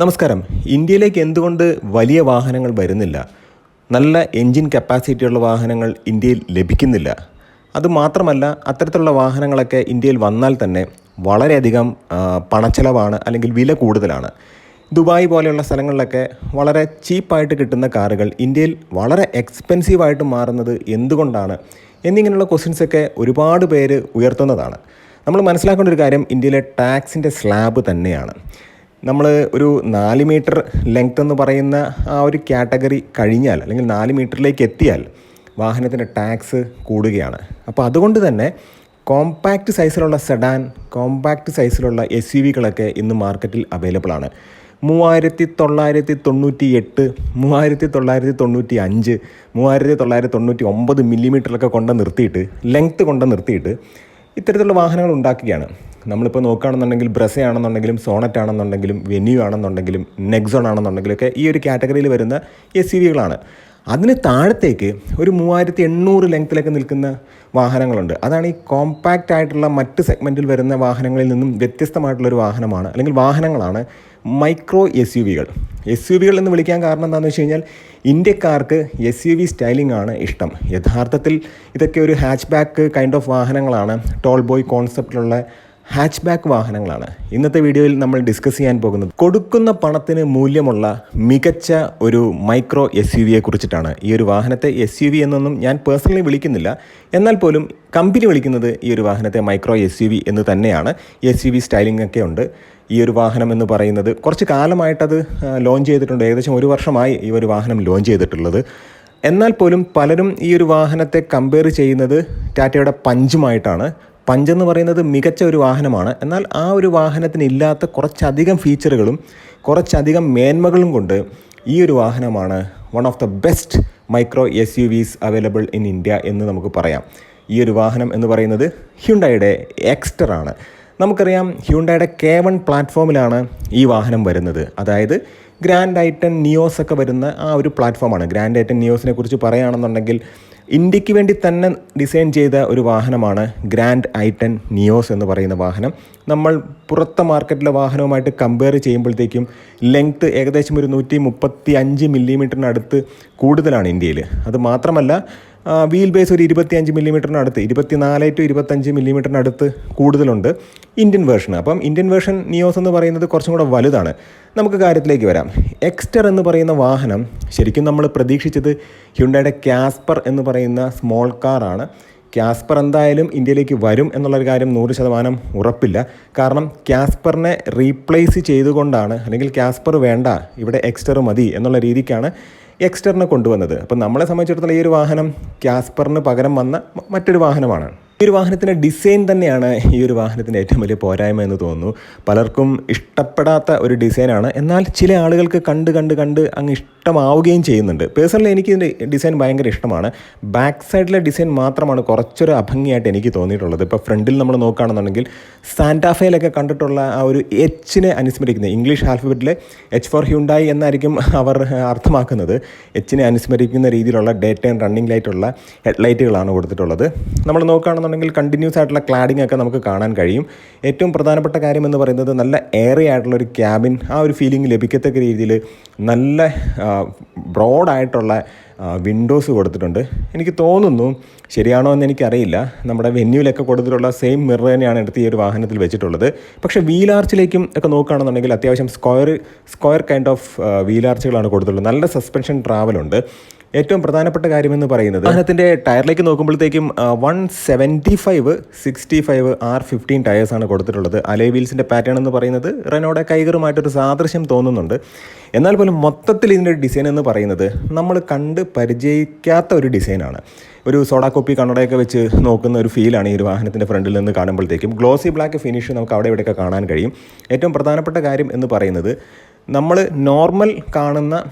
നമസ്കാരം. ഇന്ത്യയിലേക്ക് എന്തുകൊണ്ട് വലിയ വാഹനങ്ങൾ വരുന്നില്ല? നല്ല എൻജിൻ കപ്പാസിറ്റിയുള്ള വാഹനങ്ങൾ ഇന്ത്യയിൽ ലഭിക്കുന്നില്ല. അതുമാത്രമല്ല അത്തരത്തിലുള്ള വാഹനങ്ങളൊക്കെ ഇന്ത്യയിൽ വന്നാൽ തന്നെ വളരെയധികം പണച്ചെലവാണ് അല്ലെങ്കിൽ വില കൂടുതലാണ്. ദുബായ് പോലെയുള്ള സ്ഥലങ്ങളിലൊക്കെ വളരെ ചീപ്പായിട്ട് കിട്ടുന്ന കാറുകൾ ഇന്ത്യയിൽ വളരെ എക്സ്പെൻസീവായിട്ട് മാറുന്നത് എന്തുകൊണ്ടാണ് എന്നിങ്ങനെയുള്ള ക്വസ്റ്റ്യൻസൊക്കെ ഒരുപാട് പേര് ഉയർത്തുന്നതാണ്. നമ്മൾ മനസ്സിലാക്കേണ്ട ഒരു കാര്യം ഇന്ത്യയിലെ ടാക്സിന്റെ സ്ലാബ് തന്നെയാണ്. നമ്മൾ ഒരു നാല് മീറ്റർ ലെങ്ത് എന്ന് പറയുന്ന ആ ഒരു കാറ്റഗറി കഴിഞ്ഞാൽ അല്ലെങ്കിൽ നാല് മീറ്ററിലേക്ക് എത്തിയാൽ വാഹനത്തിന്റെ ടാക്സ് കൂടുകയാണ്. അപ്പോൾ അതുകൊണ്ട് തന്നെ കോമ്പാക്റ്റ് സൈസിലുള്ള സെഡാൻ കോമ്പാക്റ്റ് സൈസിലുള്ള എസ് യു വികളൊക്കെ ഇന്ന് മാർക്കറ്റിൽ അവൈലബിൾ ആണ് മൂവായിരത്തി തൊള്ളായിരത്തി തൊണ്ണൂറ്റി എട്ട് മൂവായിരത്തി തൊള്ളായിരത്തി തൊണ്ണൂറ്റി അഞ്ച് മൂവായിരത്തി തൊള്ളായിരത്തി തൊണ്ണൂറ്റി ഒമ്പത് മില്ലിമീറ്ററിലൊക്കെ കൊണ്ട് നിർത്തിയിട്ട് ലെങ്ത്ത് കൊണ്ട് നിർത്തിയിട്ട് ഇത്തരത്തിലുള്ള വാഹനങ്ങൾ ഉണ്ടാക്കുകയാണ്. നമ്മളിപ്പോൾ നോക്കുകയാണെന്നുണ്ടെങ്കിൽ ബ്രസ ആണെന്നുണ്ടെങ്കിലും സോണറ്റ് ആണെന്നുണ്ടെങ്കിലും വെന്യൂ ആണെന്നുണ്ടെങ്കിലും നെക്സോൺ ആണെന്നുണ്ടെങ്കിലും ഒക്കെ ഈ ഒരു കാറ്റഗറിയിൽ വരുന്ന എസ് സി വികളാണ്. അതിന് താഴത്തേക്ക് ഒരു മൂവായിരത്തി എണ്ണൂറ് ലെങ്ത്തിലൊക്കെ നിൽക്കുന്ന വാഹനങ്ങളുണ്ട്. അതാണ് ഈ കോമ്പാക്റ്റ് ആയിട്ടുള്ള മറ്റ് സെഗ്മെന്റിൽ വരുന്ന വാഹനങ്ങളിൽ നിന്നും വ്യത്യസ്തമായിട്ടുള്ളൊരു വാഹനമാണ് അല്ലെങ്കിൽ വാഹനങ്ങളാണ് മൈക്രോ എസ് യു വികൾ എസ് യു വികൾ എന്ന് വിളിക്കാൻ കാരണം എന്താണെന്ന് വെച്ച് കഴിഞ്ഞാൽ ഇന്ത്യക്കാർക്ക് എസ് യു വി സ്റ്റൈലിംഗ് ആണ് ഇഷ്ടം. യഥാർത്ഥത്തിൽ ഇതൊക്കെ ഒരു ഹാച്ച് ബാക്ക് കൈൻഡ് ഓഫ് വാഹനങ്ങളാണ്. ടോൾ ബോയ് കോൺസെപ്റ്റിലുള്ള ഹാച്ച് ബാക്ക് വാഹനങ്ങളാണ്. ഇന്നത്തെ വീഡിയോയിൽ നമ്മൾ ഡിസ്കസ് ചെയ്യാൻ പോകുന്നത് കൊടുക്കുന്ന പണത്തിന് മൂല്യമുള്ള മികച്ച ഒരു മൈക്രോ എസ് യു വിയെ കുറിച്ചിട്ടാണ്. ഈ ഒരു വാഹനത്തെ എസ് യു വി എന്നൊന്നും ഞാൻ പേഴ്സണലി വിളിക്കുന്നില്ല. എന്നാൽ പോലും കമ്പനി വിളിക്കുന്നത് ഈ ഒരു വാഹനത്തെ മൈക്രോ എസ് യു വി എന്ന് തന്നെയാണ്. എസ് യു വി സ്റ്റൈലിംഗ് ഒക്കെ ഉണ്ട്. ഈ ഒരു വാഹനം എന്ന് പറയുന്നത് കുറച്ച് കാലമായിട്ടത് ലോഞ്ച് ചെയ്തിട്ടുണ്ട്. ഏകദേശം ഒരു വർഷമായി ഈ ഒരു വാഹനം ലോഞ്ച് ചെയ്തിട്ടുള്ളത്. എന്നാൽ പോലും പലരും ഈ ഒരു വാഹനത്തെ കമ്പയർ ചെയ്യുന്നത് ടാറ്റയുടെ പഞ്ചുമായിട്ടാണ്. പഞ്ച് എന്ന് പറയുന്നത് മികച്ച ഒരു വാഹനമാണ്. എന്നാൽ ആ ഒരു വാഹനത്തിന് ഇല്ലാത്ത കുറച്ചധികം ഫീച്ചറുകളും കുറച്ചധികം മേന്മകളും കൊണ്ട് ഈ ഒരു വാഹനമാണ് one of the best micro S U Vs available in India എന്ന് നമുക്ക് പറയാം. ഈ ഒരു വാഹനം എന്ന് പറയുന്നത് ഹ്യുണ്ടായുടെ എക്സ്റ്റർ ആണ്. നമുക്കറിയാം ഹ്യുണ്ടായുടെ കെ വൺ പ്ലാറ്റ്ഫോമിലാണ് ഈ വാഹനം വരുന്നത്. അതായത് ഗ്രാൻഡ് ഐറ്റൻ നിയോസ് ഒക്കെ വരുന്ന ആ ഒരു പ്ലാറ്റ്ഫോമാണ് ഗ്രാൻഡ് ഐറ്റൻ നിയോസിനെ കുറിച്ച് പറയുകയാണെന്നുണ്ടെങ്കിൽ ഇന്ത്യയ്ക്ക് വേണ്ടി തന്നെ ഡിസൈൻ ചെയ്ത ഒരു വാഹനമാണ് ഗ്രാൻഡ് ഐ ടെൻ നിയോസ് എന്ന് പറയുന്ന വാഹനം. നമ്മൾ പുറത്തെ മാർക്കറ്റിലെ വാഹനവുമായിട്ട് കമ്പയർ ചെയ്യുമ്പോഴത്തേക്കും ലെങ്ത്ത് ഏകദേശം ഒരു നൂറ്റി മുപ്പത്തി അഞ്ച് മില്ലിമീറ്ററിനടുത്ത് കൂടുതലാണ് ഇന്ത്യയിൽ അത് മാത്രമല്ല വീൽ ബേസ് ഒരു ഇരുപത്തിയഞ്ച് മില്ലിമീറ്ററിനടുത്ത് ഇരുപത്തിനാല് ടു ഇരുപത്തഞ്ച് മില്ലിമീറ്ററിനടുത്ത് കൂടുതലുണ്ട് ഇന്ത്യൻ വേർഷൻ അപ്പം ഇന്ത്യൻ വേർഷൻ നിയോസ് എന്ന് പറയുന്നത് കുറച്ചും കൂടെ വലുതാണ്. നമുക്ക് കാര്യത്തിലേക്ക് വരാം. എക്സ്റ്റർ എന്ന് പറയുന്ന വാഹനം ശരിക്കും നമ്മൾ പ്രതീക്ഷിച്ചത് ഹ്യുണ്ടയുടെ ക്യാസ്പർ എന്ന് പറയുന്ന സ്മോൾ കാറാണ് ക്യാസ്പർ എന്തായാലും ഇന്ത്യയിലേക്ക് വരും എന്നുള്ളൊരു കാര്യം നൂറ് ശതമാനം ഉറപ്പില്ല. കാരണം ക്യാസ്പറിനെ റീപ്ലേസ് ചെയ്തുകൊണ്ടാണ് അല്ലെങ്കിൽ ക്യാസ്പർ വേണ്ട ഇവിടെ എക്സ്റ്റർ മതി എന്നുള്ള രീതിക്കാണ് എക്സ്റ്ററിനെ കൊണ്ടുവന്നത്. അപ്പം നമ്മളെ സംബന്ധിച്ചിടത്തോളം ഈ ഒരു വാഹനം ക്യാസ്പറിന് പകരം വന്ന മറ്റൊരു വാഹനമാണ്. ഈ ഒരു വാഹനത്തിന്റെ ഡിസൈൻ തന്നെയാണ് ഈ ഒരു വാഹനത്തിന്റെ ഏറ്റവും വലിയ പോരായ്മ എന്ന് തോന്നുന്നു. പലർക്കും ഇഷ്ടപ്പെടാത്ത ഒരു ഡിസൈനാണ് എന്നാൽ ചില ആളുകൾക്ക് കണ്ട് കണ്ട് കണ്ട് അങ്ങ് ഇഷ്ടമാവുകയും ചെയ്യുന്നുണ്ട്. പേഴ്സണലി എനിക്ക് ഇതിന്റെ ഡിസൈൻ ഭയങ്കര ഇഷ്ടമാണ്. ബാക്ക് സൈഡിലെ ഡിസൈൻ മാത്രമാണ് കുറച്ചൊരു അഭംഗിയായിട്ട് എനിക്ക് തോന്നിയിട്ടുള്ളത്. ഇപ്പോൾ ഫ്രണ്ടിൽ നമ്മൾ നോക്കുകയാണെന്നുണ്ടെങ്കിൽ സാന്റാഫയിലൊക്കെ കണ്ടിട്ടുള്ള ആ ഒരു എച്ചിനെ അനുസ്മരിക്കുന്നത് ഇംഗ്ലീഷ് ആൽഫബറ്റിലെ എച്ച് ഫോർ ഹ്യുണ്ടായി എന്നായിരിക്കും അവർ അർത്ഥമാക്കുന്നത്. എച്ചിനെ അനുസ്മരിക്കുന്ന രീതിയിലുള്ള ഡേ ടൈം റണ്ണിംഗ് ലൈറ്റുള്ള ഹെഡ്ലൈറ്റുകളാണ് കൊടുത്തിട്ടുള്ളത്. നമ്മൾ നോക്കുകയാണെന്നുണ്ടെങ്കിൽ കണ്ടിന്യൂസ് ആയിട്ടുള്ള ക്ലാഡിംഗ് ഒക്കെ നമുക്ക് കാണാൻ കഴിയും. ഏറ്റവും പ്രധാനപ്പെട്ട കാര്യം എന്ന് പറയുന്നത് നല്ല എയറി ആയിട്ടുള്ള ഒരു ക്യാബിൻ ആ ഒരു ഫീലിംഗ് ലഭിക്കത്തക്ക രീതിയിൽ നല്ല ബ്രോഡായിട്ടുള്ള വിൻഡോസ് കൊടുത്തിട്ടുണ്ട്. എനിക്ക് തോന്നുന്നു ശരിയാണോ എന്ന് എനിക്കറിയില്ല. നമ്മുടെ വെന്യൂലൊക്കെ കൊടുത്തിട്ടുള്ള സെയിം മിറർ തന്നെയാണ് എടുത്ത് ഈ ഒരു വാഹനത്തിൽ വെച്ചിട്ടുള്ളത്. പക്ഷേ വീലാർച്ചിലേക്കും ഒക്കെ നോക്കുകയാണെന്നുണ്ടെങ്കിൽ അത്യാവശ്യം സ്ക്വയർ സ്ക്വയർ കൈൻഡ് ഓഫ് വീലാർച്ചുകളാണ് കൊടുത്തിട്ടുള്ളത്. നല്ല സസ്പെൻഷൻ ട്രാവലുണ്ട് ഏറ്റവും പ്രധാനപ്പെട്ട കാര്യമെന്ന് പറയുന്നത് വാഹനത്തിന്റെ ടയറിലേക്ക് നോക്കുമ്പോഴത്തേക്കും one seventy five sixty five R fifteen ടയേഴ്സാണ് കൊടുത്തിട്ടുള്ളത്. അലേ വീൽസിന്റെ പാറ്റേൺ എന്ന് പറയുന്നത് റെനോടെ കൈകറുമായിട്ടൊരു സാദൃശ്യം തോന്നുന്നുണ്ട്. എന്നാൽ പോലും മൊത്തത്തിൽ ഇതിന്റെ ഡിസൈൻ എന്ന് പറയുന്നത് നമ്മൾ കണ്ട് പരിചയിക്കാത്ത ഒരു ഡിസൈനാണ് ഒരു സോഡാ കോപ്പി കണ്ണടയൊക്കെ വെച്ച് നോക്കുന്ന ഒരു ഫീലാണ് ഈ ഒരു വാഹനത്തിന്റെ ഫ്രണ്ടിൽ നിന്ന് കാണുമ്പോഴത്തേക്കും. ഗ്ലോസി ബ്ലാക്ക് ഫിനിഷ് നമുക്ക് അവിടെ ഇവിടെയൊക്കെ കാണാൻ കഴിയും. ഏറ്റവും പ്രധാനപ്പെട്ട കാര്യം എന്ന് പറയുന്നത് നമ്മൾ നോർമൽ കാണുന്ന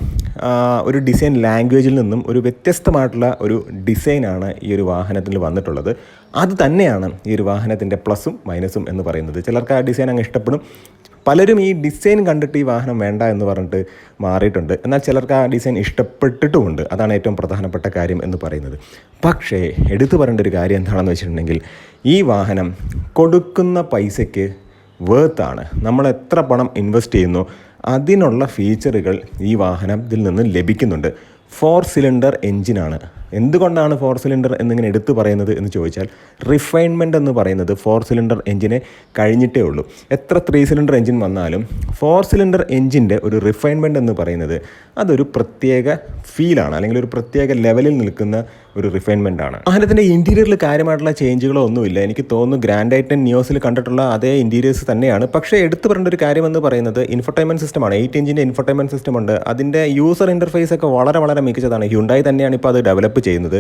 ഒരു ഡിസൈൻ ലാംഗ്വേജിൽ നിന്നും ഒരു വ്യത്യസ്തമായിട്ടുള്ള ഒരു ഡിസൈനാണ് ഈ ഒരു വാഹനത്തിൽ വന്നിട്ടുള്ളത്. അത് തന്നെയാണ് ഈ ഒരു വാഹനത്തിന്റെ പ്ലസും മൈനസും എന്ന് പറയുന്നത്. ചിലർക്ക് ആ ഡിസൈൻ അങ്ങ് ഇഷ്ടപ്പെടും. പലരും ഈ ഡിസൈൻ കണ്ടിട്ട് ഈ വാഹനം വേണ്ട എന്ന് പറഞ്ഞിട്ട് മാറിയിട്ടുണ്ട്. എന്നാൽ ചിലർക്ക് ആ ഡിസൈൻ ഇഷ്ടപ്പെട്ടിട്ടുമുണ്ട്. അതാണ് ഏറ്റവും പ്രധാനപ്പെട്ട കാര്യം എന്ന് പറയുന്നത്. പക്ഷേ എടുത്തു പറയേണ്ട ഒരു കാര്യം എന്താണെന്ന് വെച്ചിട്ടുണ്ടെങ്കിൽ ഈ വാഹനം കൊടുക്കുന്ന പൈസയ്ക്ക് വേർത്താണ് നമ്മൾ എത്ര പണം ഇൻവെസ്റ്റ് ചെയ്യുന്നു അതിനുള്ള ഫീച്ചറുകൾ ഈ വാഹനത്തിൽ നിന്ന് ലഭിക്കുന്നുണ്ട്. ഫോർ സിലിണ്ടർ എഞ്ചിനാണ് എന്തുകൊണ്ടാണ് ഫോർ സിലിണ്ടർ എന്നിങ്ങനെ എടുത്തു പറയുന്നത് എന്ന് ചോദിച്ചാൽ റിഫൈൻമെന്റ് എന്ന് പറയുന്നത് ഫോർ സിലിണ്ടർ എഞ്ചിനെ കഴിഞ്ഞിട്ടേ ഉള്ളൂ. എത്ര ത്രീ സിലിണ്ടർ എഞ്ചിൻ വന്നാലും ഫോർ സിലിണ്ടർ എഞ്ചിന്റെ ഒരു റിഫൈൻമെന്റ് എന്ന് പറയുന്നത് അതൊരു പ്രത്യേക ഫീലാണ് അല്ലെങ്കിൽ ഒരു പ്രത്യേക ലെവലിൽ നിൽക്കുന്ന ഒരു റിഫൈൻമെന്റ് ആണ്. വാഹനത്തിന്റെ ഇന്റീരിയറിൽ കാര്യമായിട്ടുള്ള ചേഞ്ചുകളോ ഒന്നുമില്ല. എനിക്ക് തോന്നുന്നു ഗ്രാൻഡ് ഐറ്റൻ ന്യൂസിൽ കണ്ടിട്ടുള്ള അതേ ഇന്റീരിയേഴ്സ് തന്നെയാണ്. പക്ഷേ എടുത്തു പറയേണ്ട ഒരു കാര്യം എന്ന് പറയുന്നത് ഇൻഫർടൈൻമെന്റ് സിസ്റ്റമാണ് എയ്റ്റ് ഇഞ്ചിന്റെ ഇൻഫർടൈൻമെന്റ് സിസ്റ്റം ഉണ്ട്. അതിന്റെ യൂസർ ഇന്റർഫേസ് ഒക്കെ വളരെ വളരെ മികച്ചതാണ്. ഹ്യുണ്ടായി തന്നെയാണ് ഇപ്പോൾ അത് ഡെവലപ്പ് ചെയ്യുന്നത്.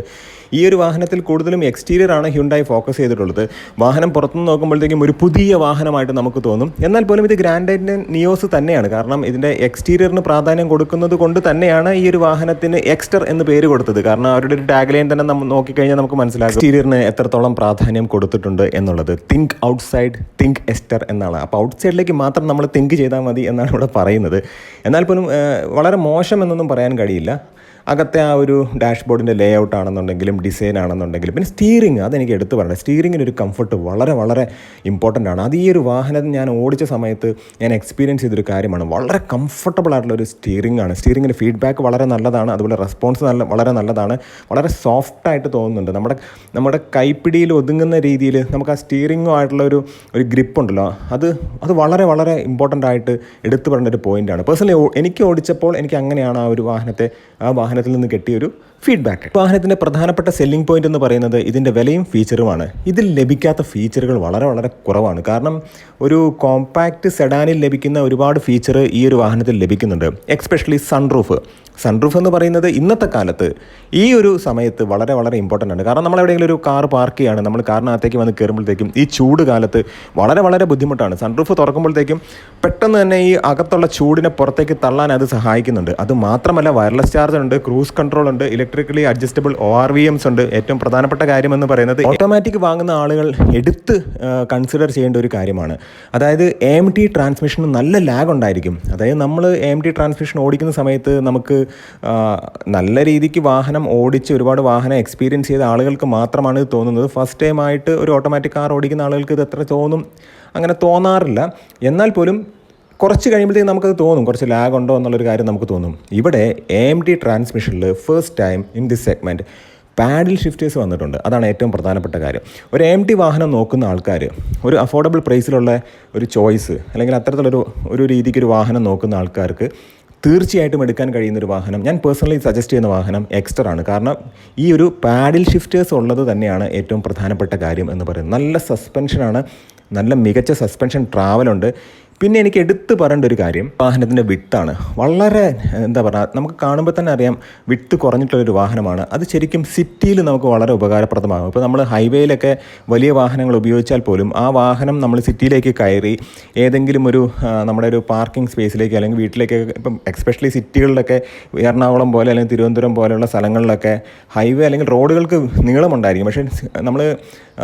ഈ ഒരു വാഹനത്തിൽ കൂടുതലും എക്സ്റ്റീരിയർ ആണ് ഹ്യുണ്ടായി ഫോക്കസ് ചെയ്തിട്ടുള്ളത്. വാഹനം പുറത്തുനിന്ന് നോക്കുമ്പോഴത്തേക്കും ഒരു പുതിയ വാഹനമായിട്ട് നമുക്ക് തോന്നും. എന്നാൽ പോലും ഇത് ഗ്രാൻഡ് ഐറ്റൻ നിയോസ് തന്നെയാണ്. കാരണം ഇതിന്റെ എക്സ്റ്റീരിയറിന് പ്രാധാന്യം കൊടുക്കുന്നത് കൊണ്ട് തന്നെയാണ് ഈ ഒരു വാഹനത്തിന് എക്സ്റ്റർ എന്ന് പേര് കൊടുത്തത്. കാരണം അവരുടെ ഒരു ടാഗ് ലൈൻ തന്നെ നമ്മൾ നോക്കിക്കഴിഞ്ഞാൽ നമുക്ക് മനസ്സിലാകും. എക്സ്റ്റീരിയറിന് എത്രത്തോളം പ്രാധാന്യം കൊടുത്തിട്ടുണ്ട് എന്നുള്ളത്. തിങ്ക് ഔട്ട്സൈഡ് തിങ്ക് എസ്റ്റർ എന്നാണ്. അപ്പോൾ ഔട്ട്സൈഡിലേക്ക് മാത്രം നമ്മൾ തിങ്ക് ചെയ്താൽ മതി എന്നാണ് ഇവിടെ പറയുന്നത്. എന്നാൽ പോലും വളരെ മോശം എന്നൊന്നും പറയാൻ കഴിയില്ല. അകത്തെ ആ ഒരു ഡാഷ്ബോർഡിന്റെ ലേ ഔട്ട് ആണെന്നുണ്ടെങ്കിലും ഡിസൈൻ ആണെന്നുണ്ടെങ്കിലും പിന്നെ സ്റ്റീറിങ് അതെനിക്ക് എടുത്തു പറയണം. സ്റ്റിയറിങ്ങിന് ഒരു കംഫർട്ട് വളരെ വളരെ ഇമ്പോർട്ടന്റ് ആണ്. അത് ഈ ഒരു വാഹനം ഞാൻ ഓടിച്ച സമയത്ത് ഞാൻ എക്സ്പീരിയൻസ് ചെയ്തൊരു കാര്യമാണ്. വളരെ കംഫർട്ടബിൾ ആയിട്ടുള്ള ഒരു സ്റ്റീറിംഗ് ആണ്. സ്റ്റീറിങ്ങിന്റെ ഫീഡ്ബാക്ക് വളരെ നല്ലതാണ്. അതുപോലെ റെസ്പോൺസ് നല്ല വളരെ നല്ലതാണ്. വളരെ സോഫ്റ്റ് ആയിട്ട് തോന്നുന്നുണ്ട്. നമ്മുടെ നമ്മുടെ കൈപ്പിടിയിൽ ഒതുങ്ങുന്ന രീതിയിൽ നമുക്ക് ആ സ്റ്റീറിങ്ങുമായിട്ടുള്ള ഒരു ഒരു ഗ്രിപ്പ് ഉണ്ടല്ലോ. അത് അത് വളരെ വളരെ ഇമ്പോർട്ടന്റ് ആയിട്ട് എടുത്തു പറയേണ്ട ഒരു പോയിന്റാണ് പേഴ്സണലി എനിക്ക് ഓടിച്ചപ്പോൾ എനിക്ക് അങ്ങനെയാണ് ആ ഒരു വാഹനത്തെ ആ വാഹനത്തിൽ നിന്ന് കിട്ടിയൊരു ഫീഡ്ബാക്ക് വാഹനത്തിന്റെ പ്രധാനപ്പെട്ട സെല്ലിംഗ് പോയിന്റ് എന്ന് പറയുന്നത് ഇതിന്റെ വിലയും ഫീച്ചറുമാണ് ഇതിൽ ലഭിക്കാത്ത ഫീച്ചറുകൾ വളരെ വളരെ കുറവാണ്. കാരണം ഒരു കോമ്പാക്റ്റ് സെഡാനിൽ ലഭിക്കുന്ന ഒരുപാട് ഫീച്ചർ ഈ ഒരു വാഹനത്തിൽ ലഭിക്കുന്നുണ്ട്. എക്സ്പെഷ്യലി സൺറൂഫ് സൺറൂഫ് എന്ന് പറയുന്നത് ഇന്നത്തെ കാലത്ത് ഈ ഒരു സമയത്ത് വളരെ വളരെ ഇമ്പോർട്ടന്റ് ആണ്. കാരണം നമ്മൾ എവിടെയെങ്കിലും ഒരു കാർ പാർക്ക് ചെയ്യുകയാണ് നമ്മൾ കാറിനകത്തേക്ക് വന്ന് കയറുമ്പോഴത്തേക്കും ഈ ചൂട് കാലത്ത് വളരെ വളരെ ബുദ്ധിമുട്ടാണ്. സൺറൂഫ് തുറക്കുമ്പോഴത്തേക്കും പെട്ടെന്ന് തന്നെ ഈ അകത്തുള്ള ചൂടിനെ പുറത്തേക്ക് തള്ളാൻ അത് സഹായിക്കുന്നുണ്ട്. അത് മാത്രമല്ല വയർലെസ് ചാർജർ ഉണ്ട് ക്രൂസ് കൺട്രോൾ ഉണ്ട് electrically adjustable O R V Ms ഉണ്ട്. ഏറ്റവും പ്രധാനപ്പെട്ട കാര്യം എന്ന് പറയുന്നത് ഓട്ടോമാറ്റിക് വാങ്ങുന്ന ആളുകൾ എടുത്ത് കൺസിഡർ ചെയ്യേണ്ട ഒരു കാര്യമാണ്. അതായത് എം ടി ട്രാൻസ്മിഷന് നല്ല ലാഗ് ഉണ്ടായിരിക്കും. അതായത് നമ്മൾ എം ടി ട്രാൻസ്മിഷൻ ഓടിക്കുന്ന സമയത്ത് നമുക്ക് നല്ല രീതിക്ക് വാഹനം ഓടിച്ച് ഒരുപാട് വാഹനം എക്സ്പീരിയൻസ് ചെയ്ത ആളുകൾക്ക് മാത്രമാണ് ഇത് തോന്നുന്നത്. ഫസ്റ്റ് ടൈം ആയിട്ട് ഒരു ഓട്ടോമാറ്റിക് കാർ ഓടിക്കുന്ന ആളുകൾക്ക് ഇത് എത്ര തോന്നും? അങ്ങനെ തോന്നാറില്ല. എന്നാൽ പോലും കുറച്ച് കഴിയുമ്പോഴത്തേക്ക് നമുക്കത് തോന്നും. കുറച്ച് ലാഗ് ഉണ്ടോ എന്നുള്ളൊരു കാര്യം നമുക്ക് തോന്നും. ഇവിടെ A M T ട്രാൻസ്മിഷനിൽ first time in this segment paddle shifters വന്നിട്ടുണ്ട്. അതാണ് ഏറ്റവും പ്രധാനപ്പെട്ട കാര്യം. ഒരു എം ടി വാഹനം നോക്കുന്ന ആൾക്കാർ ഒരു അഫോർഡബിൾ പ്രൈസിലുള്ള ഒരു ചോയ്സ് അല്ലെങ്കിൽ അത്തരത്തിലൊരു ഒരു രീതിക്ക് ഒരു വാഹനം നോക്കുന്ന ആൾക്കാർക്ക് തീർച്ചയായിട്ടും എടുക്കാൻ കഴിയുന്ന ഒരു വാഹനം ഞാൻ പേഴ്സണലി സജസ്റ്റ് ചെയ്യുന്ന വാഹനം എക്സ്റ്റർ ആണ്. കാരണം ഈ ഒരു പാഡിൽ ഷിഫ്റ്റേഴ്സ് ഉള്ളത് തന്നെയാണ് ഏറ്റവും പ്രധാനപ്പെട്ട കാര്യം എന്ന് പറയുന്നത്. നല്ല സസ്പെൻഷനാണ് നല്ല മികച്ച സസ്പെൻഷൻ ട്രാവലുണ്ട് പിന്നെ എനിക്ക് എടുത്തു പറയേണ്ട ഒരു കാര്യം വാഹനത്തിന്റെ വിട്ടാണ്. വളരെ എന്താ പറയുക നമുക്ക് കാണുമ്പോൾ തന്നെ അറിയാം വിട്ട് കുറഞ്ഞിട്ടുള്ളൊരു വാഹനമാണ്. അത് ശരിക്കും സിറ്റിയിൽ നമുക്ക് വളരെ ഉപകാരപ്രദമാകും. ഇപ്പോൾ നമ്മൾ ഹൈവേയിലൊക്കെ വലിയ വാഹനങ്ങൾ ഉപയോഗിച്ചാൽ പോലും ആ വാഹനം നമ്മൾ സിറ്റിയിലേക്ക് കയറി ഏതെങ്കിലും ഒരു നമ്മുടെ ഒരു പാർക്കിംഗ് സ്പേസിലേക്ക് അല്ലെങ്കിൽ വീട്ടിലേക്കൊക്കെ ഇപ്പം എക്സ്പെഷ്യലി സിറ്റികളിലൊക്കെ എറണാകുളം പോലെ അല്ലെങ്കിൽ തിരുവനന്തപുരം പോലെയുള്ള സ്ഥലങ്ങളിലൊക്കെ ഹൈവേ അല്ലെങ്കിൽ റോഡുകൾക്ക് നീളമുണ്ടായിരിക്കും. പക്ഷേ നമ്മൾ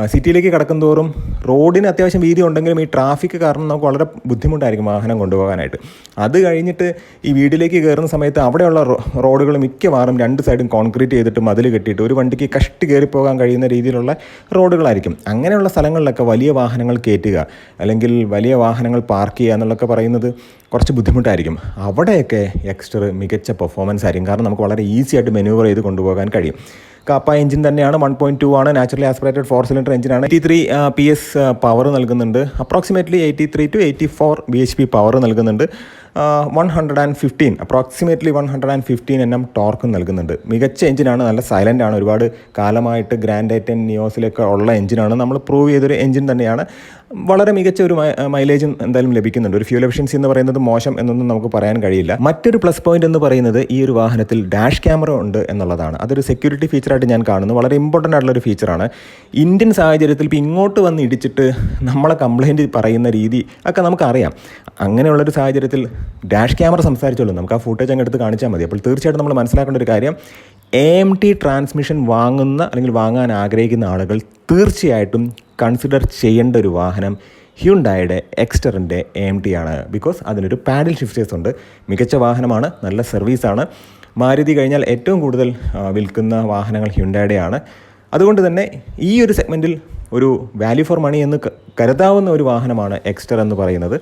സിറ്റിയിലേക്ക് കടക്കും തോറും റോഡിന് അത്യാവശ്യം വീതി ഉണ്ടെങ്കിലും ഈ ട്രാഫിക് കാരണം നമുക്ക് വളരെ ബുദ്ധിമുട്ടായിരിക്കും വാഹനം കൊണ്ടുപോകാനായിട്ട്. അത് കഴിഞ്ഞിട്ട് ഈ വീട്ടിലേക്ക് കയറുന്ന സമയത്ത് അവിടെയുള്ള റോഡുകൾ മിക്കവാറും രണ്ട് സൈഡും കോൺക്രീറ്റ് ചെയ്തിട്ട് മതിൽ കെട്ടിയിട്ട് ഒരു വണ്ടിക്ക് കഷ്ടി കയറിപ്പോകാൻ പോകാൻ കഴിയുന്ന രീതിയിലുള്ള റോഡുകളായിരിക്കും. അങ്ങനെയുള്ള സ്ഥലങ്ങളിലൊക്കെ വലിയ വാഹനങ്ങൾ കയറ്റുക അല്ലെങ്കിൽ വലിയ വാഹനങ്ങൾ പാർക്ക് ചെയ്യുക എന്നുള്ളതൊക്കെ പറയുന്നത് കുറച്ച് ബുദ്ധിമുട്ടായിരിക്കും. അവിടെയൊക്കെ എക്സ്റ്റർ മികച്ച പെർഫോമൻസ് ആയിരിക്കും. കാരണം നമുക്ക് വളരെ ഈസിയായിട്ട് മെനൂവർ ചെയ്ത് കൊണ്ടുപോകാൻ കഴിയും. കാപ്പ എഞ്ചിൻ തന്നെയാണ്. വൺ പോയിന്റ് ടു ആണ്. നാച്ചുറലി ആസ്പിറേറ്റഡ് ഫോർ സിലിണ്ടർ എഞ്ചിനാണ് eighty three P S power നൽകുന്നുണ്ട്. Approximately eighty three to eighty four B H P power നൽകുന്നുണ്ട്. One hundred and fifteen approximately one hundred and fifteen N M ടോർക്കും നൽകുന്നുണ്ട്. മികച്ച എഞ്ചിനാണ് നല്ല silent ആണ് ഒരുപാട് കാലമായിട്ട് ഗ്രാൻഡ് ഐറ്റൻ നിയോസിലൊക്കെ ഉള്ള എഞ്ചിനാണ്. നമ്മൾ പ്രൂവ് ചെയ്തൊരു എഞ്ചിൻ തന്നെയാണ്. വളരെ മികച്ച ഒരു മൈലേജും എന്തായാലും ലഭിക്കുന്നുണ്ട്. ഒരു ഫ്യൂൽ എഫിഷ്യൻസി എന്ന് പറയുന്നത് മോശം എന്നൊന്നും നമുക്ക് പറയാൻ കഴിയില്ല. മറ്റൊരു പ്ലസ് പോയിന്റ് എന്ന് പറയുന്നത് ഈ ഒരു വാഹനത്തിൽ ഡാഷ് ക്യാമറ ഉണ്ട് എന്നുള്ളതാണ്. അതൊരു സെക്യൂരിറ്റി ഫീച്ചറായിട്ട് ഞാൻ കാണുന്നു. വളരെ ഇമ്പോർട്ടന്റ് ആയിട്ടുള്ള ഒരു ഫീച്ചറാണ് ഇന്ത്യൻ സാഹചര്യത്തിൽ ഇപ്പോൾ ഇങ്ങോട്ട് വന്ന് ഇടിച്ചിട്ട് നമ്മളെ കംപ്ലയിന്റ് പറയുന്ന രീതി ഒക്കെ നമുക്കറിയാം. അങ്ങനെയുള്ളൊരു സാഹചര്യത്തിൽ ഡാഷ് ക്യാമറ സംസാരിച്ചോളൂ. നമുക്ക് ആ ഫുട്ടേജ് അങ്ങ് എടുത്ത് കാണിച്ചാൽ മതി. അപ്പോൾ തീർച്ചയായിട്ടും നമ്മൾ മനസ്സിലാക്കേണ്ട ഒരു കാര്യം എം ടി ട്രാൻസ്മിഷൻ വാങ്ങുന്ന അല്ലെങ്കിൽ വാങ്ങാൻ ആഗ്രഹിക്കുന്ന ആളുകൾ തീർച്ചയായിട്ടും കൺസിഡർ ചെയ്യേണ്ട ഒരു വാഹനം ഹ്യുണ്ടായുടെ എക്സ്റ്ററിന്റെ എം ടി ആണ്. ബിക്കോസ് അതിനൊരു പാഡിൽ ഷിഫ്റ്റേഴ്സ് ഉണ്ട്. മികച്ച വാഹനമാണ് നല്ല സർവീസാണ് മാരുതി കഴിഞ്ഞാൽ ഏറ്റവും കൂടുതൽ വിൽക്കുന്ന വാഹനങ്ങൾ ഹ്യുണ്ടായുടെ ആണ്. അതുകൊണ്ട് തന്നെ ഈ ഒരു സെഗ്മെന്റിൽ ഒരു വാല്യൂ ഫോർ മണി എന്ന് കരുതാവുന്ന ഒരു വാഹനമാണ് എക്സ്റ്റർ എന്ന് പറയുന്നത്.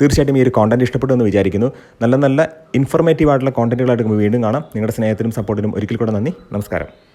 തീർച്ചയായിട്ടും ഈ ഒരു കോണ്ടന്റ് ഇഷ്ടപ്പെട്ടു എന്ന് വിചാരിക്കുന്നു. നല്ല നല്ല ഇൻഫർമേറ്റീവ് ആയിട്ടുള്ള കോണ്ടന്റുകളായിട്ട് നമുക്ക് വീണ്ടും കാണാം. നിങ്ങളുടെ സ്നേഹത്തിനും സപ്പോർട്ടിനും ഒരിക്കൽ കൂടെ നന്ദി. നമസ്കാരം.